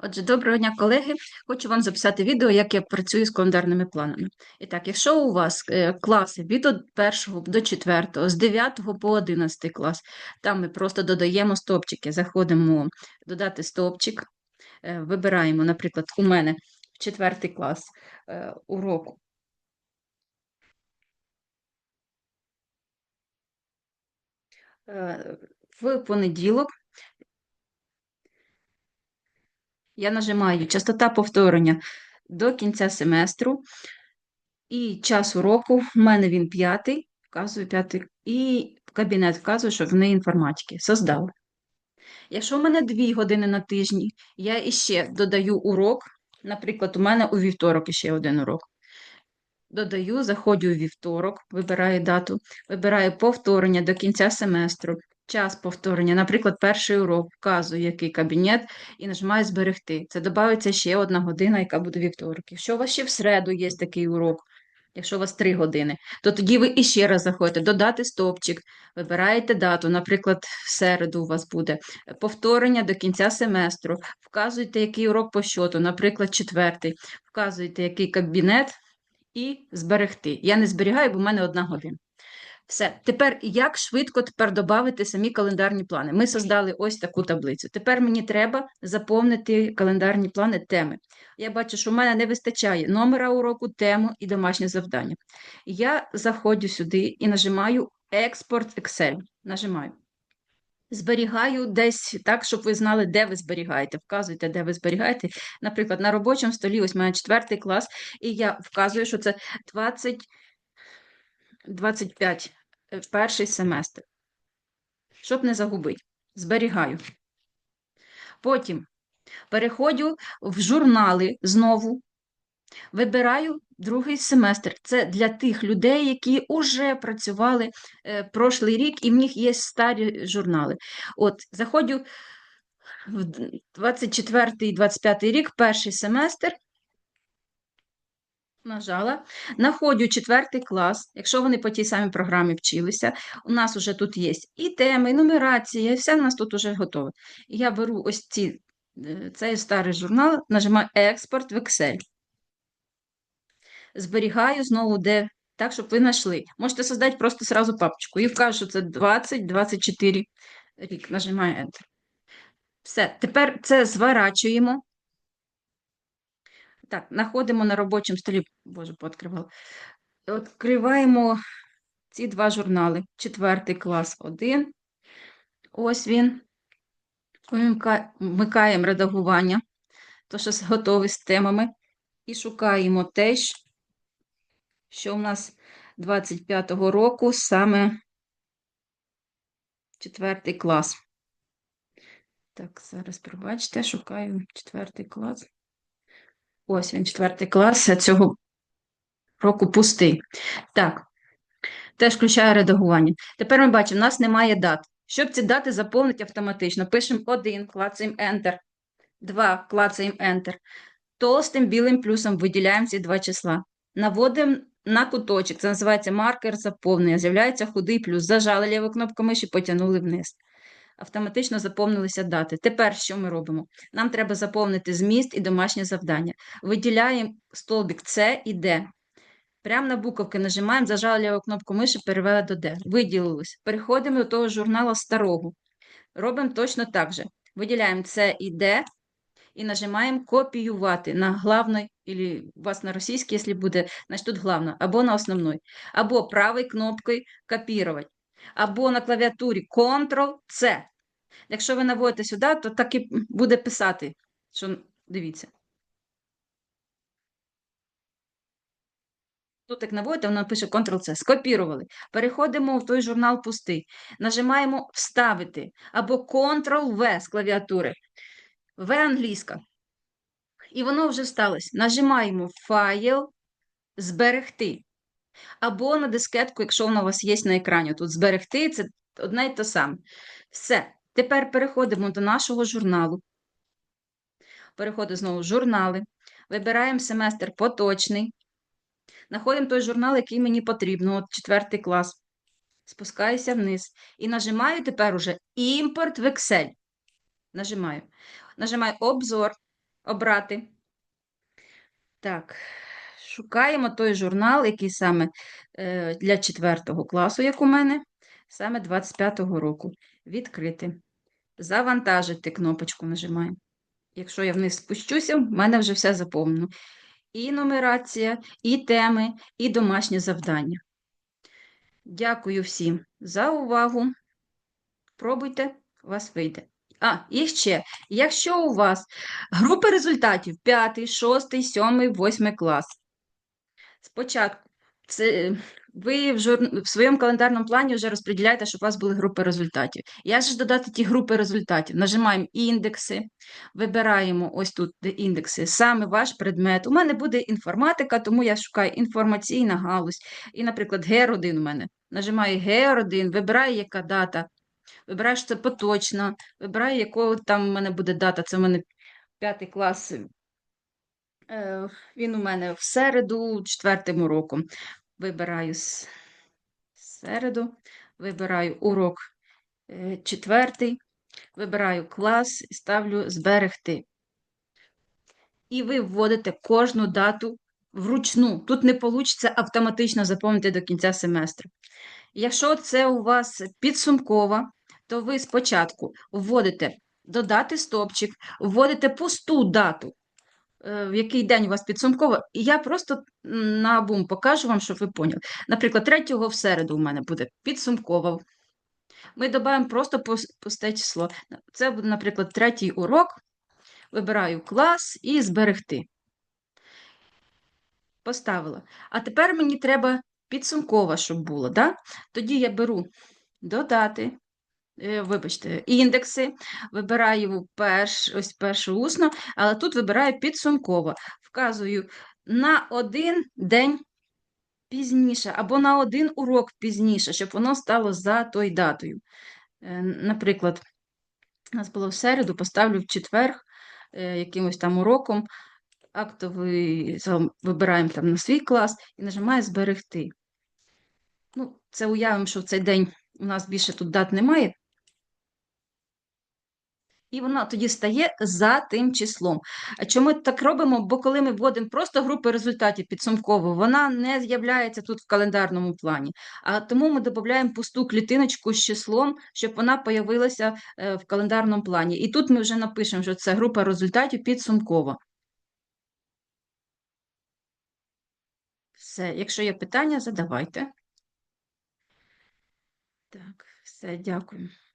Отже, доброго дня, колеги. Хочу вам записати відео, як я працюю з календарними планами. І так, якщо у вас е, класи від 1 до 4, з 9 по 11 клас, там ми просто додаємо стовпчики, заходимо додати стовпчик, е, вибираємо, наприклад, у мене в 4 клас е, уроку. В понеділок я нажимаю частота повторення до кінця семестру, і час уроку, в мене він п'ятий, вказую п'ятий, і кабінет вказує, що в неї інформатики. Создав. Якщо в мене дві години на тижні, я іще додаю урок. Наприклад, у мене у вівторок іще один урок. Додаю, заходжу у вівторок, вибираю дату, вибираю повторення до кінця семестру, час повторення, наприклад, перший урок, вказую, який кабінет, і нажимаю зберегти. Це додається ще одна година, яка буде вівторок. Якщо у вас ще в середу є такий урок, якщо у вас три години, то тоді ви іще раз заходите, додати стовпчик, вибираєте дату, наприклад, в середу у вас буде повторення до кінця семестру, вказуєте, який урок по щоту, наприклад, четвертий, вказуєте, який кабінет і зберегти. Я не зберігаю, бо в мене одна година. Все. Тепер як швидко тепер додати самі календарні плани? Ми создали ось таку таблицю. Тепер мені треба заповнити календарні плани теми. Я бачу, що в мене не вистачає номера уроку, тему і домашнє завдання. Я заходжу сюди і нажимаю Експорт Excel. Нажимаю. Зберігаю десь так, щоб ви знали, де ви зберігаєте. Вказуйте, де ви зберігаєте. Наприклад, на робочому столі, ось у мене четвертий клас, і я вказую, що це 20, 25 е, перший семестр. Щоб не загубити. Зберігаю. Потім переходжу в журнали знову. Вибираю другий семестр. Це для тих людей, які вже працювали е, прошлий рік, і в них є старі журнали. От, заходжу в 24 і 25 рік, перший семестр. Нажала, находжу четвертий клас, якщо вони по тій самій програмі вчилися, у нас вже тут є і теми, і нумерація, і все у нас тут вже готове. Я беру ось ці, е, цей старий журнал, нажимаю Експорт в Excel. Зберігаю знову де, так, щоб ви знайшли. Можете создати просто сразу папочку. І вкажу, що це 20-24 рік. Нажимаю Enter. Все, тепер це зворачуємо. Так, знаходимо на робочому столі, боже, пооткривала. Відкриваємо ці два журнали. Четвертий клас один. Ось він. Вмикаємо редагування, то що готовий з темами. І шукаємо те, що у нас 25-го року саме четвертий клас. Так, зараз пробачте, шукаю четвертий клас. Ось він, четвертий клас, цього року пустий. Так, теж включаю редагування. Тепер ми бачимо, у нас немає дат. Щоб ці дати заповнити автоматично, пишемо 1, клацаємо Enter, 2, клацаємо Enter. Толстим білим плюсом виділяємо ці два числа. Наводимо на куточок, це називається маркер заповнення. З'являється худий плюс. Зажали ліву кнопку миші, потягнули вниз автоматично заповнилися дати. Тепер що ми робимо? Нам треба заповнити зміст і домашнє завдання. Виділяємо столбик С і Д. Прямо на буковки нажимаємо, зажали ліву кнопку миші, перевели до Д. Виділилось. Переходимо до того журналу старого. Робимо точно так же. Виділяємо С і Д і нажимаємо копіювати на главной, или у вас на російській, якщо буде, значить тут главна, або на основной. Або правою кнопкою копірувати або на клавіатурі Ctrl-C. Якщо ви наводите сюди, то так і буде писати, що дивіться. Тут, як наводите, воно пише Ctrl-C. Скопірували. Переходимо в той журнал пустий. Нажимаємо Вставити або Ctrl-V з клавіатури. В англійська. І воно вже сталося. Нажимаємо Файл, Зберегти або на дискетку, якщо вона у вас є на екрані. Тут зберегти це одне й те саме. Все. Тепер переходимо до нашого журналу. Переходимо знову в журнали. Вибираємо семестр поточний. Знаходимо той журнал, який мені потрібно, от четвертий клас. Спускаюся вниз. І нажимаю тепер уже імпорт в Excel. Нажимаю. Нажимаю обзор. обрати. Так, шукаємо той журнал, який саме е, для 4 класу, як у мене, саме 25-го року. Відкрити. Завантажити кнопочку нажимаємо. Якщо я вниз спущуся, в мене вже все заповнено. І нумерація, і теми, і домашнє завдання. Дякую всім за увагу. Пробуйте, у вас вийде. А, і ще, якщо у вас групи результатів 5, 6, 7, 8 клас. Спочатку це, ви в, жур... в своєму календарному плані вже розподіляєте, щоб у вас були групи результатів. Же ж додати ті групи результатів? Нажимаємо індекси, вибираємо ось тут індекси, саме ваш предмет. У мене буде інформатика, тому я шукаю інформаційна галузь. І, наприклад, ГЕР-1 у мене. Нажимаю ГЕР-1, вибираю, яка дата. Вибираю, що це поточно, вибираю, якого там у мене буде дата. Це в мене п'ятий клас. Е, Він у мене в середу, четвертим роком. Вибираю с- середу, вибираю урок е, четвертий, вибираю клас і ставлю зберегти. І ви вводите кожну дату вручну. Тут не вийде автоматично заповнити до кінця семестру. Якщо це у вас підсумкова, то ви спочатку вводите додати стопчик, вводите пусту дату, в який день у вас підсумкова, і я просто на бум покажу вам, щоб ви поняли. Наприклад, 3 в середу у мене буде підсумкова. Ми додаємо просто пусте число. Це буде, наприклад, третій урок. Вибираю клас і зберегти. Поставила. А тепер мені треба підсумкова, щоб було. Да? Тоді я беру додати, е, вибачте, індекси, вибираю перш, ось першу усно, але тут вибираю підсумково. Вказую на один день пізніше, або на один урок пізніше, щоб воно стало за той датою. Е, Наприклад, у нас було в середу, поставлю в четвер е, якимось там уроком, актовий вибираємо там на свій клас і нажимаю зберегти. Ну, це уявимо, що в цей день у нас більше тут дат немає. І вона тоді стає за тим числом. Чому ми так робимо? Бо коли ми вводимо просто групи результатів підсумково, вона не з'являється тут в календарному плані. А тому ми додаємо пусту клітиночку з числом, щоб вона появилася е, в календарному плані. І тут ми вже напишемо, що це група результатів підсумкова. Все, якщо є питання, задавайте. Так, все, дякую.